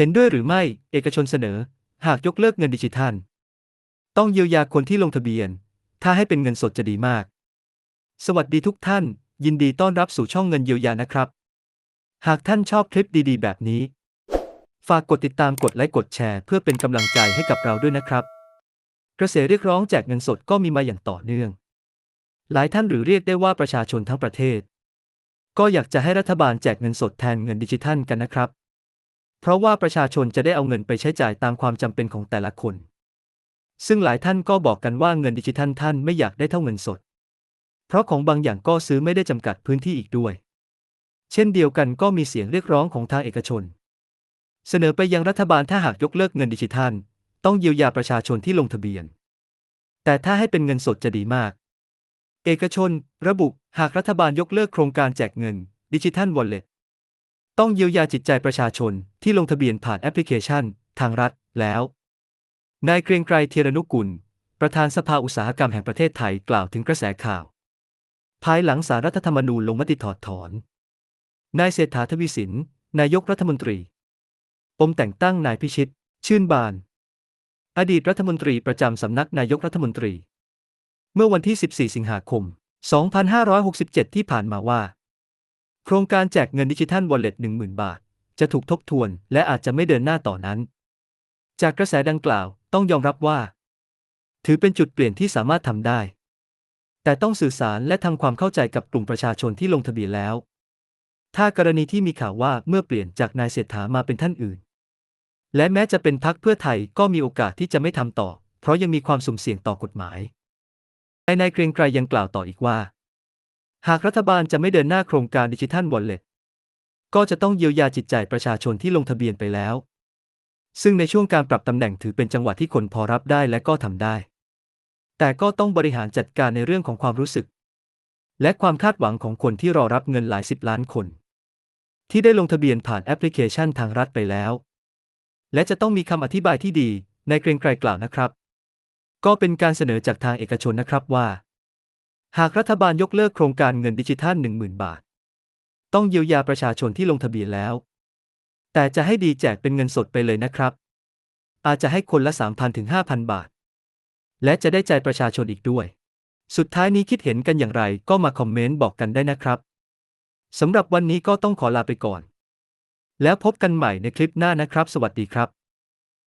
เห็นด้วยหรือไม่ เอกชนเสนอ หากยกเลิกเงินดิจิทัล ต้องเยียวยาคนที่ลงทะเบียน ถ้าให้เป็นเงินสดจะดีมาก สวัสดีทุกท่าน ยินดีต้อนรับสู่ช่องเงินเยียวยานะครับ หากท่านชอบคลิปดีๆ แบบนี้ ฝากกดติดตามกดไลค์กดแชร์เพื่อเป็นกำลังใจให้กับเราด้วยนะครับ กระแสเรียกร้องแจกเงินสดก็มีมาอย่างต่อเนื่อง หลายท่านหรือเรียกได้ว่าประชาชนทั้งประเทศ ก็อยากจะให้รัฐบาลแจกเงินสดแทนเงินดิจิทัลกันนะครับ เพราะว่าประชาชนจะได้เอาเงินไปใช้จ่ายตามความจำเป็นของแต่ละคน ซึ่งหลายท่านก็บอกกันว่าเงินดิจิทัลท่านไม่อยากได้เท่าเงินสด เพราะของบางอย่างก็ซื้อไม่ได้จำกัดพื้นที่อีกด้วย เช่นเดียวกันก็มีเสียงเรียกร้องของทางเอกชน เสนอไปยังรัฐบาลถ้าหากยกเลิกเงินดิจิทัล ต้องเยียวยาประชาชนที่ลงทะเบียน แต่ถ้าให้เป็นเงินสดจะดีมาก เอกชน ระบุ หากรัฐบาลยกเลิกโครงการแจกเงินดิจิทัลวอลเล็ต ต้องเยียวยาจิตใจประชาชนที่ลงทะเบียนผ่านแอปพลิเคชัน ทางรัฐแล้ว นายเกรียงไกรเทียรนุกุล ประธานสภาอุตสาหกรรมแห่งประเทศไทยกล่าวถึงกระแสข่าว ภายหลังสารรัฐธรรมนูญลงมติถอดถอน นายเศรษฐาทวีสิน นายกรัฐมนตรี ปมแต่งตั้งนายพิชิต ชื่นบาน อดีตรัฐมนตรีประจำสำนักนายกรัฐมนตรี เมื่อวันที่ 14 สิงหาคม 2567 ที่ผ่านมาว่า โครงการแจกเงินดิจิทัลวอลเล็ต10,000 บาท จะถูกทบทวนและอาจจะไม่เดินหน้าต่อนั้น จากกระแสดังกล่าวต้องยอมรับว่า ถือเป็นจุดเปลี่ยนที่สามารถทำได้ แต่ต้องสื่อสารและทำความเข้าใจกับกลุ่มประชาชนที่ลงทะเบียนแล้ว ถ้ากรณีที่มีข่าวว่าเมื่อเปลี่ยนจากนายเศรษฐามาเป็นท่านอื่น และแม้จะเป็นพักเพื่อไทยก็มีโอกาสที่จะไม่ทำต่อ เพราะยังมีความสุ่มเสี่ยงต่อกฎหมายนายนายเกรียงไกรยังกล่าวต่ออีกว่า หากรัฐบาลจะไม่เดินหน้าโครงการดิจิทัลวอลเล็ตก็จะต้องเยียวยาจิตใจประชาชนที่ลงทะเบียนไปแล้ว ซึ่งในช่วงการปรับตำแหน่งถือเป็นจังหวะที่คนพอรับได้และก็ทำได้ แต่ก็ต้องบริหารจัดการในเรื่องของความรู้สึก และความคาดหวังของคนที่รอรับเงินหลายสิบล้านคน ที่ได้ลงทะเบียนผ่านแอปพลิเคชันทางรัฐไปแล้ว และจะต้องมีคำอธิบายที่ดีในเกรงไกรกล่าวนะครับ ก็เป็นการเสนอจากทางเอกชนนะครับว่า หากรัฐบาลยกเลิกโครงการเงินดิจิทัล 10,000 บาท ต้องเยียวยาประชาชนที่ลงทะเบียนแล้ว แต่จะให้ดีแจกเป็นเงินสดไปเลยนะครับ อาจจะให้คนละ 3,000ถึง5,000 บาท และจะได้ใจประชาชนอีกด้วย สุดท้ายนี้คิดเห็นกันอย่างไรก็มาคอมเมนต์บอกกันได้นะครับสำหรับวันนี้ก็ต้องขอลาไปก่อน แล้วพบกันใหม่ในคลิปหน้านะครับ สวัสดีครับ